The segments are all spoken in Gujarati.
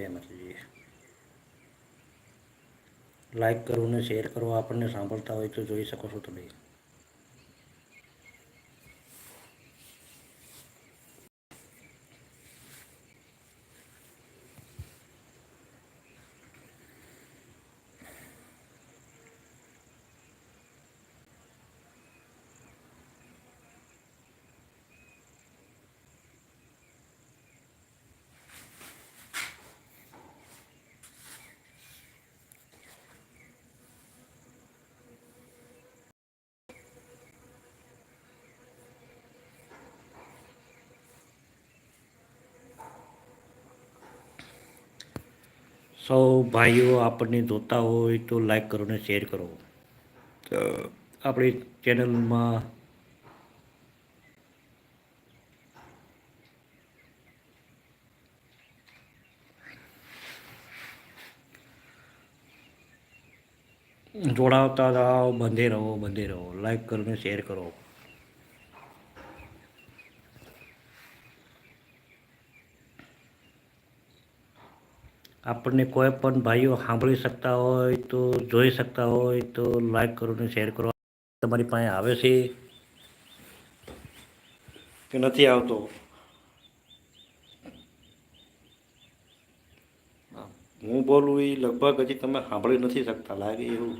જય માતાજી લાઈક કરો ને શેર કરો, આપણને સાંભળતા હોય તો જોઈ શકો છો તમે. સૌ ભાઈઓ આપણને જોતા હોય તો લાઈક કરો ને શેર કરો. આપણી ચેનલમાં જોડાવતા જાઓ બંધે રહો બંધે રહો. લાઈક કરો ને શેર કરો. આપણને કોઈ પણ ભાઈઓ સાંભળી શકતા હોય તો જોઈ શકતા હોય તો લાઈક કરો ને શેર કરો. તમારી પાસે આવે છે? કે નથી આવતો? હું બોલું એ લગભગ હજી તમે સાંભળી નથી શકતા, લાગે એવું.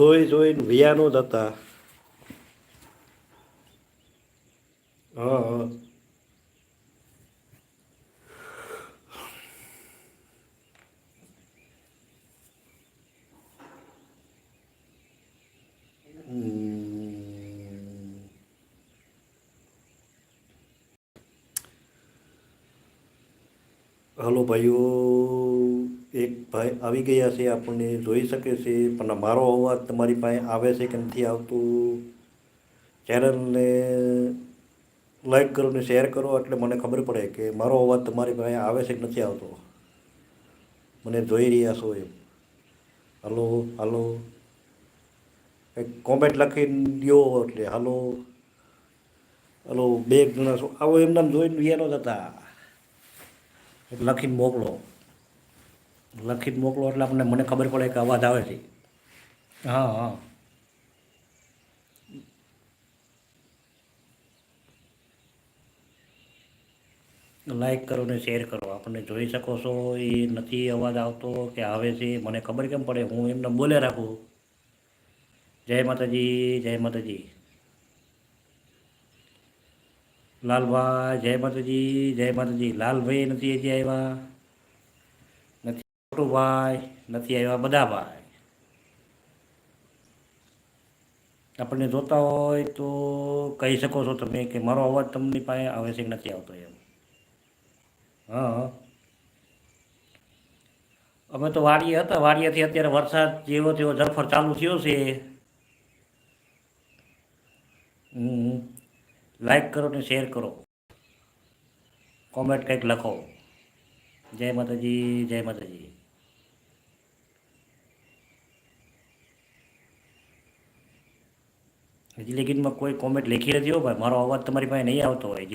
જોઈ જોઈને વિયાનો જ હતા હા. હલો ભાઈઓ. એક ભાઈ આવી ગયા છે, આપણને જોઈ શકે છે, પણ મારો અવાજ તમારી પાસે આવે છે કે નથી આવતું? ચેનલને લાઈક કરો ને શેર કરો, એટલે મને ખબર પડે કે મારો અવાજ તમારી પાસે આવે છે કે નથી આવતો. મને જોઈ રહ્યા છો એમ. Hello hello. કંઈક કોમેન્ટ લખીને દો એટલે હલો. હલો, બે જણા આવો એમના જોઈને વિયાનો જ હતા. લખીને મોકલો. લખીને મોકલો એટલે આપણને મને ખબર પડે કે અવાજ આવે છે. હા હા. લાઈક કરો ને શેર કરો. આપણને જોઈ શકો છો એ નથી અવાજ આવતો કે આવે છે મને ખબર કેમ પડે? હું એમને બોલે રાખું. જય માતાજી જય માતાજી. લાલભાઈ જય માતાજી જય માતાજી. લાલભાઈ નથી હજી આવ્યા? નથી છોટુભાઈ નથી આવ્યા બધા ભાઈ. આપણને જોતા હોય તો કહી શકો છો તમે કે મારો અવાજ તમને પાસે આવે છે કે નથી આવતો એમ. હા અમે તો વાડીએ હતા, વાડીએથી અત્યારે વરસાદ જેવો તેવો ઝરફર ચાલુ થયો છે. હમ લાઈક કરો ને શેર કરો. કોમેન્ટ કંઈક લખો. જય માતાજી જય માતાજી. હજી લગીનમાં કોઈ કોમેન્ટ લખી નથી હો ભાઈ. મારો અવાજ તમારી પાસે નહીં આવતો હોય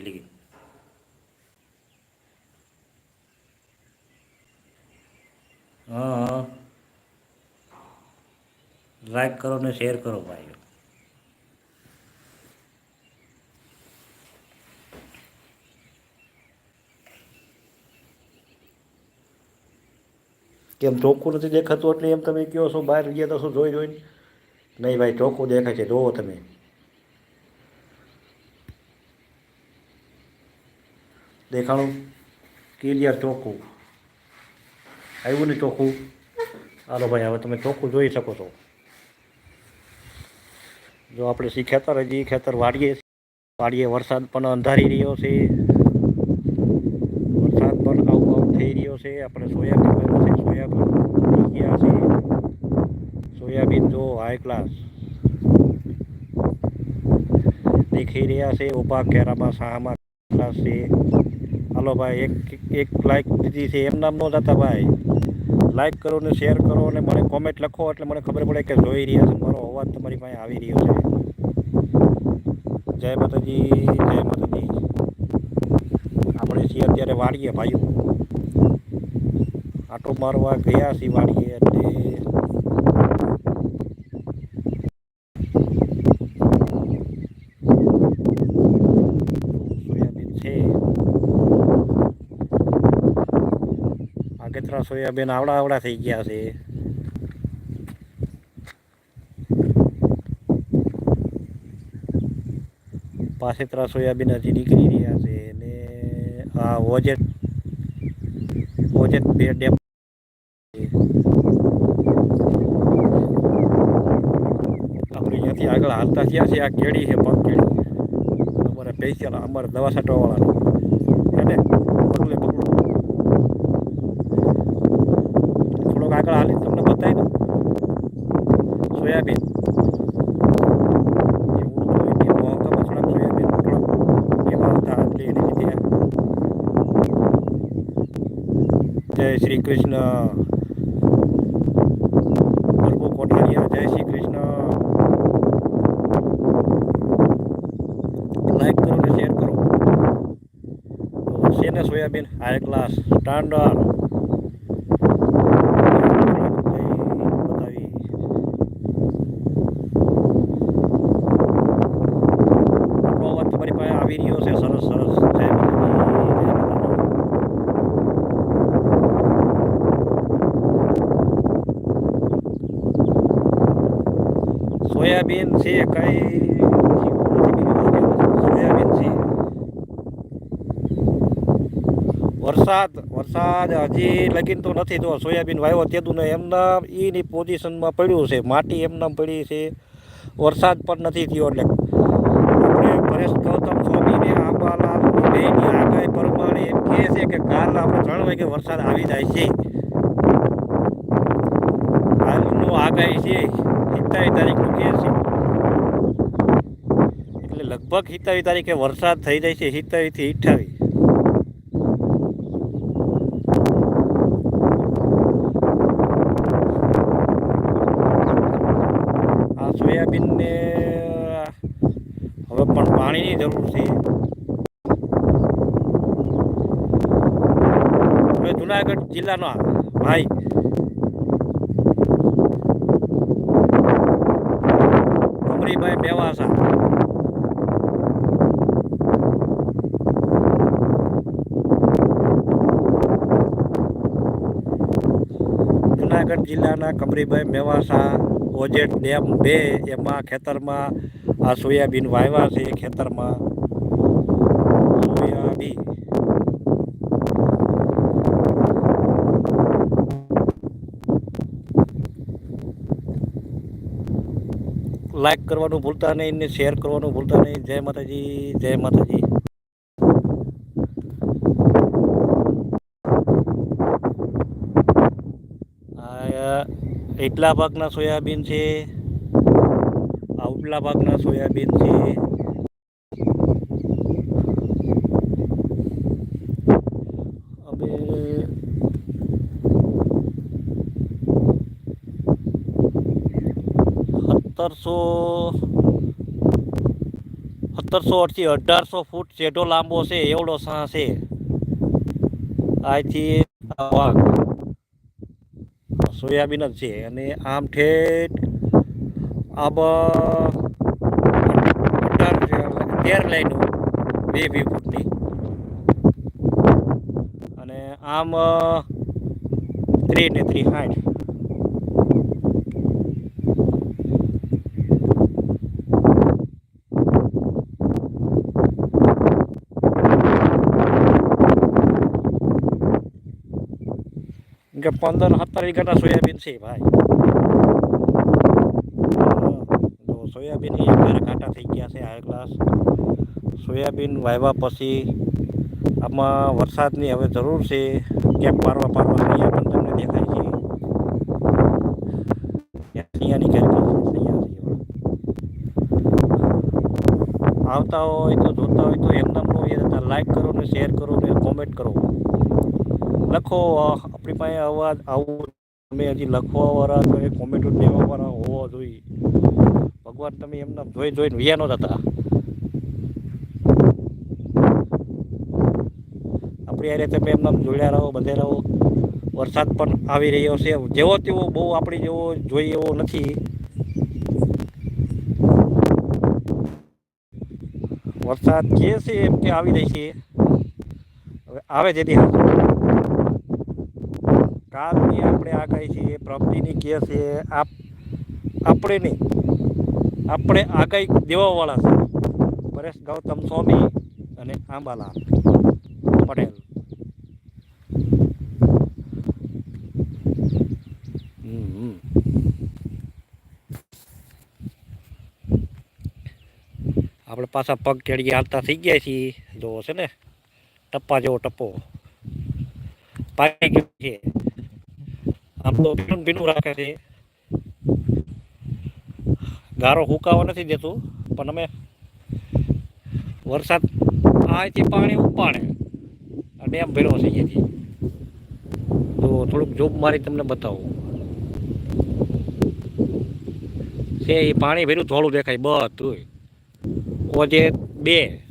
હા હા. લાઈક કરો ને શેર કરો ભાઈ કેમ ચોખ્ખું નથી દેખાતું? એટલે એમ તમે કહો છો, બહાર ગયા તો શું જોઈ જોઈને નહીં ભાઈ, ચોખ્ખું દેખાય છે. જોવો તમે. દેખાણું ક્લિયર ચોખ્ખું. આવ્યું ને ચોખ્ખું? હાલો ભાઈ, હવે તમે ચોખ્ખું જોઈ શકો છો. જો આપણે સી ખેતર હજી ખેતર વાડીએ. વાડીએ વરસાદ પણ અંધારી રહ્યો છે. વરસાદ પણ આવું આવું થઈ રહ્યો છે. આપણે સોયાબીન છે. સોયાબીન ગયા છે. સોયાબીન જો હાઈ ક્લાસ દેખાઈ રહ્યા છે. ઊભા કેરામાં સાહામાં ક્લાસ છે. હાલો ભાઈ, એક એક લાઈક દીધી છે, એમ નામ ન જતા ભાઈ. લાઈક કરો ને શેર કરો અને મને કોમેન્ટ લખો એટલે મને ખબર પડે કે જોઈ રહ્યા છે, મારો અવાજ તમારી પાસે આવી રહ્યો છે. જય માતાજી જય માતાજી. આપણે છીએ અત્યારે વાડીએ ભાઈઓ. આટો મારવા ગયા છીએ વાડીએ એટલે સોયાબીન છે આગેતરા સોયાબીન આવડા આવડા થઈ ગયા છે. પાસેતરા સોયાબીન હજી નીકળી રહ્યા છે અને આ ઓજેટ ઓજેટ બે ડેમ આપણે અહીંયાથી આગળ હાલતા થયા છે, આ કેળી છે પગ કેળી અમારે પૈસા, અમારે દવા છાંટવાવાળા એને પગલે પગલું થોડોક આગળ હાલી તમને બતાવી દઉં સોયાબીન એવું કોઈ સોયાબીન થોડાક એવા જય શ્રી કૃષ્ણ. પ્રભુ કોઠારિયા, જય શ્રી કૃષ્ણ. લાઈક કરો ને શેર કરો. છે સોયાબીન? હાઈ ક્લાસ સ્ટાન્ડર્ડ બતાવી આપણો અવાજ તમારી પાસે આવી રહ્યો છે સરસ સરસ જય માતાજી, જય માતાજી. સોયાબીન છે કઈ સોયાબીન છે વરસાદ વરસાદ હજી લગીન તો નથી જો સોયાબીન વાવ્યો તેદું એમના એની પોઝિશનમાં પડ્યું છે. માટી એમના પડી છે. વરસાદ પણ નથી થયો એટલે. આપણે પરેશ ગૌતમ સ્વામીને આંબાલાલ બેની આગાહી પ્રમાણે એમ કહે છે કે કાલ આપણે ત્રણ વાગે વરસાદ આવી જાય છે. કાલનું આગાહી છે સિત્તાવીસ તારીખનું કહે છે. એટલે લગભગ સિત્તાવીસ તારીખે વરસાદ થઈ જાય છે, સિત્તાવીસથી અઠ્ઠાવીસ આ સોયાબીનને હવે પણ પાણીની જરૂર છે હવે જુનાગઢ જિલ્લાનો ભાઈ. અમરીભાઈ મેવાસા. જુનાગઢ જિલ્લાના કમરીભાઈ મેવાસા, ઓજેટ ડેમ બે, એમાં ખેતરમાં આ સોયાબીન વાવ્યા છે ખેતરમાં સોયાબીન લાઈક કરવાનું ભૂલતા નહીં ને શેર કરવાનું ભૂલતા નહીં. જય માતાજી જય માતાજી. એટલા ભાગના સોયાબીન છે આ ભાગના સોયાબીન છે હવે સત્તરસો સત્તરસો અઢી અઢારસો ફૂટ જેટલો લાંબો છે, એવડો સાહ છે. આથી વાઘ સોયાબીન જ છે અને આમ ઠેઠ આબ તેર લાઈનો બે બે ફૂટની. અને આમ ત્રીસ ને ત્રીસ સાઠ કે પંદર સત્તર વીઘાના સોયાબીન છે ભાઈ. તો સોયાબીન એ અત્યારે ઘાટા થઈ ગયા છે હાઈ ક્લાસ સોયાબીન વાવ્યા પછી આમાં વરસાદની હવે જરૂર છે કેપ પારવા પારવા અહીંયા પણ તમને દેખાય છે. આવતા હોય તો જોતા હોય તો એમના લાઈક કરો ને શેર કરો ને કોમેન્ટ કરો. લખો આપણી પાસે અવાજ આવું તમે હજી લખવાવાળા કે કોમેન્ટો દેવાવાળા હોવા જોઈએ. ભગવાન, તમે એમના જોઈ જોઈને વ્યા નો હતા આપણી યારે તમે એમના જોડ્યા રહો, બધે રહો. વરસાદ પણ આવી રહ્યો છે. જેવો તેવો બહુ આપણી જેવો જોઈ એવો નથી. વરસાદ કે છે એમ કે આવી રહી છે. હવે આવે જેથી કાલની આપણે આગાહી છે પ્રગતિની કે છે, આપ, આપણે નહીં. આપણે આગાહી દેવાવાળા છે. પરેશ ગૌતમ સ્વામી અને આંબાલા પટેલ. આપણે પાછા પગ ચડી હાલતા થઈ ગયા છીએ. જોવો છે ને, ટપ્પા જેવો ટપ્પો. પાકી ગયો છે. આમ તો ભીનું ભીનું રાખે છે. ગારો હુકાવા નથી દેતું, પણ અમે વરસાદ અહીંથી પાણી ઉપાડે. આ ડેમ ભર્યો છે અહીંયાથી. તો થોડુંક જોબ મારી તમને બતાવું. છે એ પાણી ભર્યું થોડું દેખાય બધું ઓજે બે.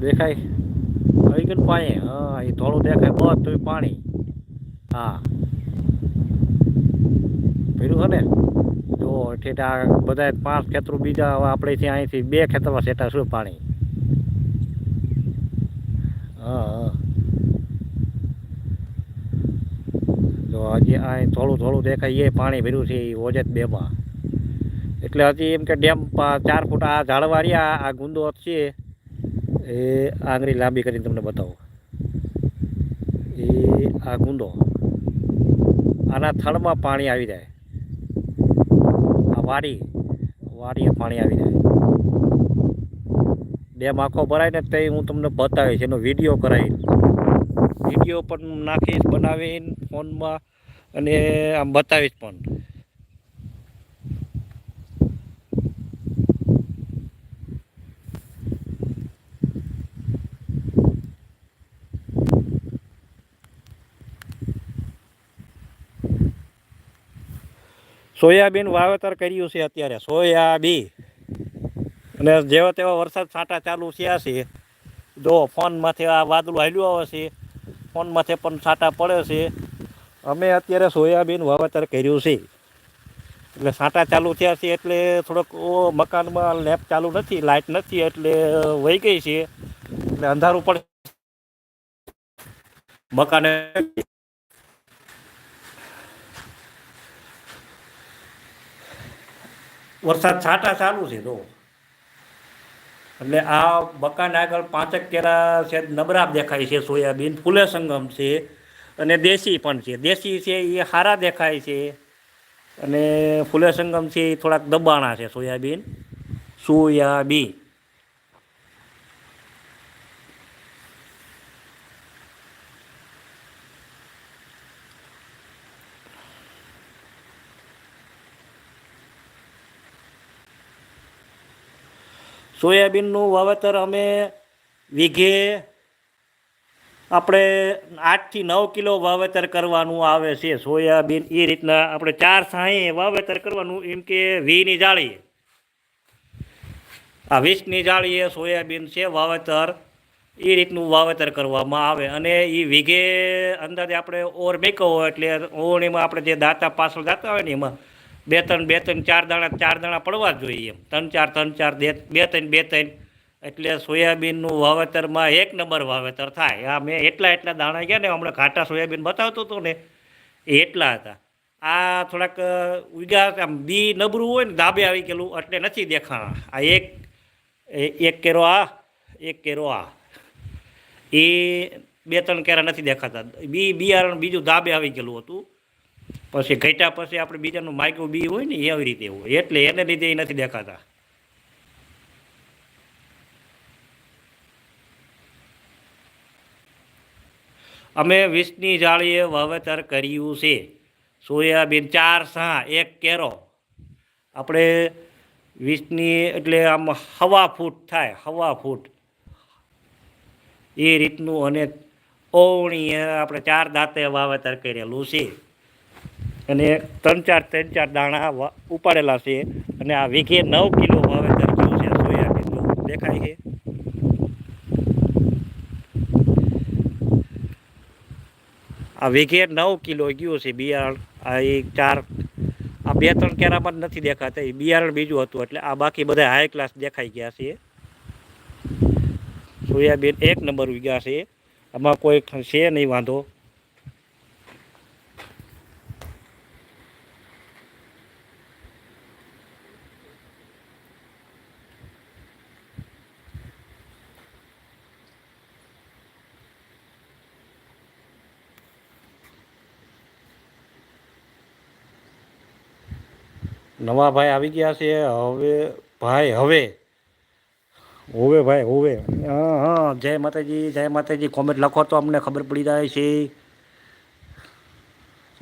દેખાય? આવી ગયું પાણી? હા, એ થોડું દેખાય બધું પાણી. હા. ભીડું છે ને? જો, ઠેઠા બધા પાંચ ખેતરો, બીજા આપણે ત્યાં અહીંથી બે ખેતરમાં સેટા શું પાણી? હા હા. તો હજી આ થોડું થોડું દેખાય, એ પાણી ભર્યું છે, એ ઓજત બેમાં. એટલે હજી એમ કે ડેમ ચાર ફૂટ આ ઝાડવા રહ્યા, આ ગુંદો છે. એ આંગળી લાંબી કરીને તમને બતાવું. એ આ ગુંદો, આના થળમાં પાણી આવી જાય. આ વાડી, વાડીએ પાણી આવી જાય. ડેમ આખો ભરાય ને તે હું તમને બતાવીશ, એનો વીડિયો કરાવીશ. વીડિયો પણ નાખીશ, બનાવીને ફોનમાં અને આમ બતાવીશ પણ. સોયાબીન વાવેતર કર્યું છે અત્યારે સોયાબી અને જેવા તેવા વરસાદ છાંટા ચાલુ થયા છે, જો ફોનમાંથી આ વાદળું હાલ્યું આવે છે ફોનમાંથી પણ છાંટા પડે છે. અમે અત્યારે સોયાબીન વાવેતર કર્યું છે. એટલે છાંટા ચાલુ થયા છે એટલે થોડોક મકાનમાં લેમ્પ ચાલુ નથી લાઇટ નથી એટલે વહી ગઈ છે. એટલે અંધારું પડે. મકાને વરસાદ છાંટા ચાલુ છે તો એટલે આ મકાન આગળ પાંચેક કેરા છે નબરા દેખાય છે સોયાબીન, ફૂલે સંગમ છે અને દેશી પણ છે. દેશી છે એ હારા દેખાય છે અને ફૂલે સંગમ છે એ થોડાક દબાણા છે સોયાબીન સોયાબીન. સોયાબીનનું વાવેતર અમે વીઘે આપણે આઠથી નવ કિલો વાવેતર કરવાનું આવે છે. સોયાબીન એ રીતના આપણે ચાર સાંઈ વાવેતર કરવાનું, એમ કે વીની જાળીએ. આ વીસની જાળીએ સોયાબીન છે, વાવેતર એ રીતનું વાવેતર કરવામાં આવે. અને એ વીઘે અંદાજે આપણે ઓર મેકો એટલે ઓળણીમાં આપણે જે દાંતા પાછળ દાતા હોય ને એમાં બે ત્રણ બે ત્રણ, ચાર દાણા ચાર દાણા પડવા જોઈએ એમ. ત્રણ ચાર ત્રણ ચાર, બે ત્રણ બે ત્રણ. એટલે સોયાબીનનું વાવેતરમાં એક નંબર વાવેતર થાય. આ મેં એટલા એટલા દાણા ગયા ને, હમણાં ઘાટા સોયાબીન બતાવતો હતો ને, એ એટલા હતા. આ થોડાક ઉગા આમ બી નબરું હોય ને, ધાબે આવી ગયેલું, એટલે નથી દેખાણા. આ એક એક કેરો આ, એક કેરો આ. એ બે ત્રણ કેરા નથી દેખાતા. બી, બિયારણ બીજું ધાબે આવી ગયેલું હતું. પછી ઘટ્યા પછી આપણે બીજાનું માયકું બી હોય ને એવી રીતે હોય. એટલે એને લીધે એ નથી દેખાતા. અમે વીસની જાળીએ વાવેતર કર્યું છે. સોયાબીન ચાર સા, એક કેરો. આપણે વીસની એટલે આમ હવા ફૂટ થાય, હવા ફૂટ. એ રીતનું અને ઓવણીએ આપણે ચાર દાંતે વાવેતર કરેલું છે. અને ત્રણ ચાર ત્રણ ચાર દાણા ઉપાડેલા છે. અને આ વીઘે નવ કિલો વાવેતર થયું છે, સોયાબીનનું. દેખાય છે? આ વીઘે નવ કિલો ગયું છે બિયારણ. આ એ ચાર, આ બે ત્રણ કેરામાં નથી દેખાતા. એ બિયારણ બીજું હતું, એટલે આ બાકી બધા હાઈ ક્લાસ દેખાઈ ગયા છે. સોયાબીન એક નંબર ઉગ્યા છે. આમાં કોઈ છે નહીં, વાંધો. નવા ભાઈ આવી ગયા છે, હવે ભાઈ, હવે. હોવે ભાઈ હોવે હા હા, જય માતાજી જય માતાજી. કોમેન્ટ લખો તો અમને ખબર પડી જાય છે.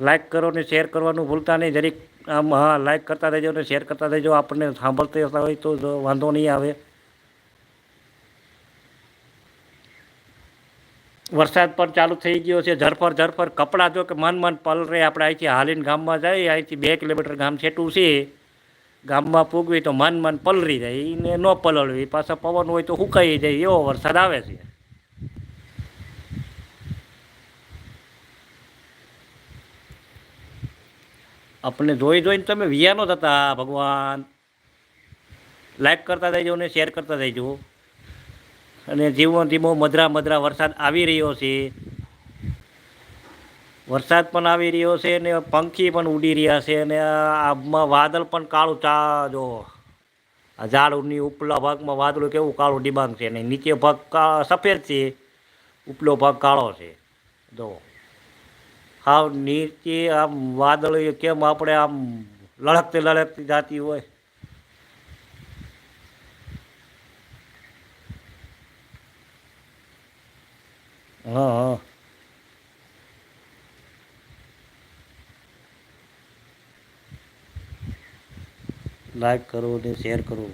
લાઈક કરો ને શેર કરવાનું ભૂલતા નહીં. જરીક આમ, હા લાઈક કરતા રહેજો ને શેર કરતા રહેજો. આપણને સાંભળતા હોય તો વાંધો નહીં આવે. વરસાદ પણ ચાલુ થઈ ગયો છે. ઝરફર ઝરફર, કપડાં જો કે મન મન પલરે આપણે અહીંથી હાલીને ગામમાં જાય અહીંથી બે કિલોમીટર ગામ છેટું છે. ગામમાં પૂગવી તો મન મન પલરી જાય. એને ન પલળવી. પાછા પવન હોય તો સુકાઈ જાય. એવો વરસાદ આવે છે. આપણે જોઈ જોઈને તમે વિયાનો થતા ભગવાન. લાઈક કરતા જઈજો ને શેર કરતા જઈજો અને ધીમો ધીમો મધરા મધરા વરસાદ આવી રહ્યો છે. વરસાદ પણ આવી રહ્યો છે ને પંખી પણ ઉડી રહ્યા છે અને આમાં વાદળ પણ કાળું ચા, જો આ ઝાડની ઉપલા ભાગમાં વાદળું કેવું કાળું ડિબાંગ છે ને નીચે ભાગ સફેદ છે, ઉપલો ભાગ કાળો છે. જો હાવ નીચે આમ વાદળ કેમ આપણે આમ લડકતી લડકતી જાતી હોય? હા હા. લાઈક કરો ને શેર કરો.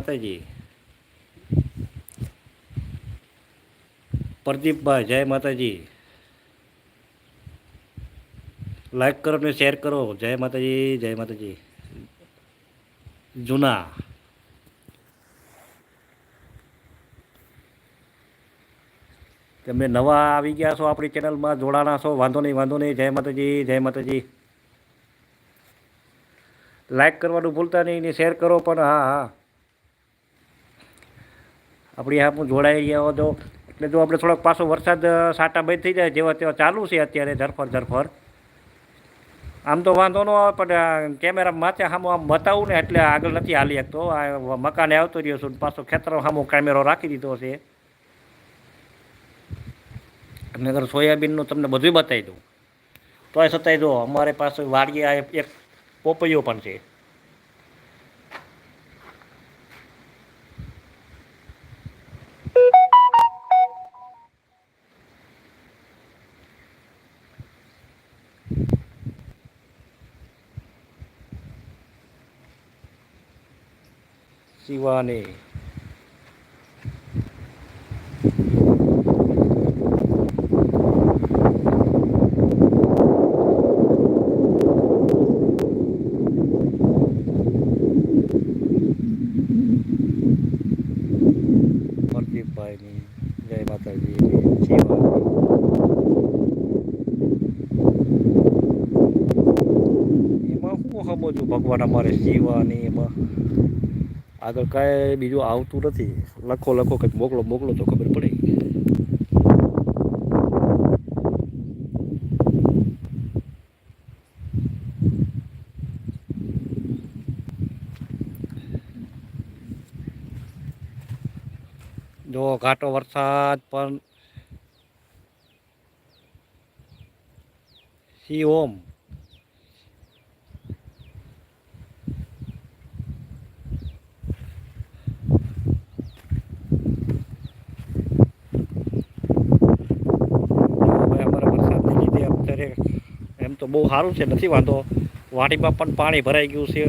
માતાજી. પ્રદીપભાઈ, જય માતાજી. લાઈક કરો ને શેર કરો. જય માતાજી જય માતાજી. જૂના. તમે નવા આવી ગયા છો આપણી ચેનલમાં, જોડાણા છો, વાંધો નહીં વાંધો નહીં. જય માતાજી જય માતાજી. લાઈક કરવાનું ભૂલતા નહીં ને શેર કરો પણ, હા હા. આપણી હા હું જોડાઈ ગયા હો તો એટલે જો આપણે થોડોક પાછો વરસાદ સાટા બંધ થઈ જાય જેવા તેવા ચાલુ છે અત્યારે ઝરફર ઝરફર. આમ તો વાંધો ન આવે, પણ કેમેરા માથે સામો આમ બતાવું ને એટલે આગળ નથી હાલી શકતો. આ મકાને આવતો રહ્યો છું પાછો ખેતર સામો કેમેરો રાખી દીધો છે. નગર સોયાબીનનું તમને બધું બતાવી દઉં. તોય છતાંય જો અમારે પાસે વાડીએ એક પોપૈયો પણ છે. શિવાની પ્રદીપભાઈની જય માતાજીની શિવાની એમાં હું સમજુ ભગવાન અમારે શિવાની એમાં આગળ કાંઈ બીજું આવતું નથી. લખો લખો, કંઈક મોકલો મોકલો તો ખબર પડે. જો ઘાટો વરસાદ, પણ સી ઓમ હવે અમારે વરસાદને લીધે અત્યારે એમ તો બહુ સારું છે, નથી વાંધો. વાડીમાં પણ પાણી ભરાઈ ગયું છે.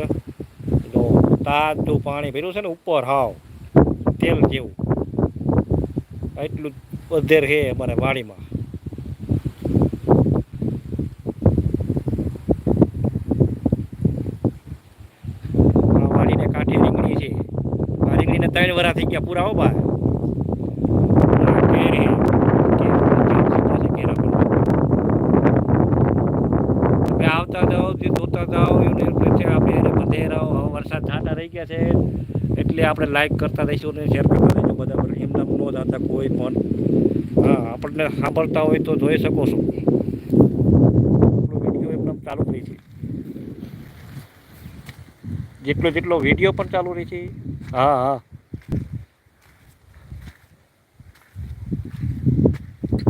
જો તાજું પાણી ભર્યું છે ને ઉપર હાવ, તેલ જેવું. એટલું બધેર છે અમારે વાડીમાં. વાડીને કાંઠે રીંગણી છે. આ ત્રણ વરા ગયા પૂરા હો બા આ કેરી કેરી કેરા પણ તમે આવતા જાઓ જે જોતા જાઓ એને પછી આપણે એને બધે રહો હવે વરસાદ છાંટા રહી ગયા છે. એટલે આપણે લાઈક કરતા રહીશું અને શેર કરતા રહીશું બધા એમના નો દાતા કોઈ પણ. હા, આપણને સાંભળતા હોય તો જોઈ શકો છો. વીડિયો એકદમ ચાલુ રહી છે. જેટલો જેટલો વીડિયો પણ ચાલુ રહી છે. હા હા.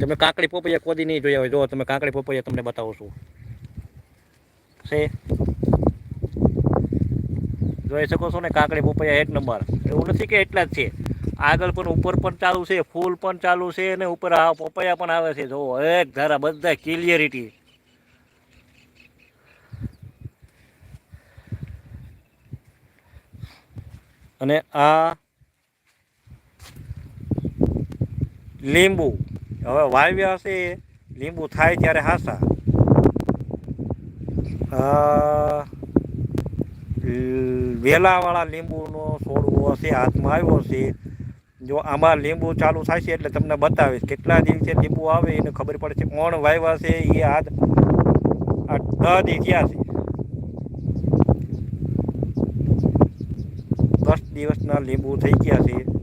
તમે કાકડી પોપૈયા કોદી નહીં જોયા હોય, જો તમે કાકડી પોપૈયા તમને બતાવું છું. છે? જોઈ શકો છો ને કાકડી પપૈયા એક નંબર. એવું નથી કે એટલા જ છે. આગળ પણ ઉપર પણ ચાલુ છે, ફૂલ પણ ચાલુ છે અને ઉપર આ પપૈયા પણ આવે છે. જો એક ધારા બધા ક્લિયરિટી. અને આ લીંબુ. હવે વાવ્યા હશે લીંબુ થાય ત્યારે હાસા. આ વેલાવાળા લીંબુનો છોડવો હશે, હાથમાં આવ્યો છે જો આમાં લીંબુ ચાલુ થાય છે એટલે તમને બતાવીશ કેટલા દિવસે લીંબુ આવે એને ખબર પડશે કોણ વાવ્યા છે એ આજ આ દસ દી થયા છે. દસ દિવસના લીંબુ થઈ ગયા છે.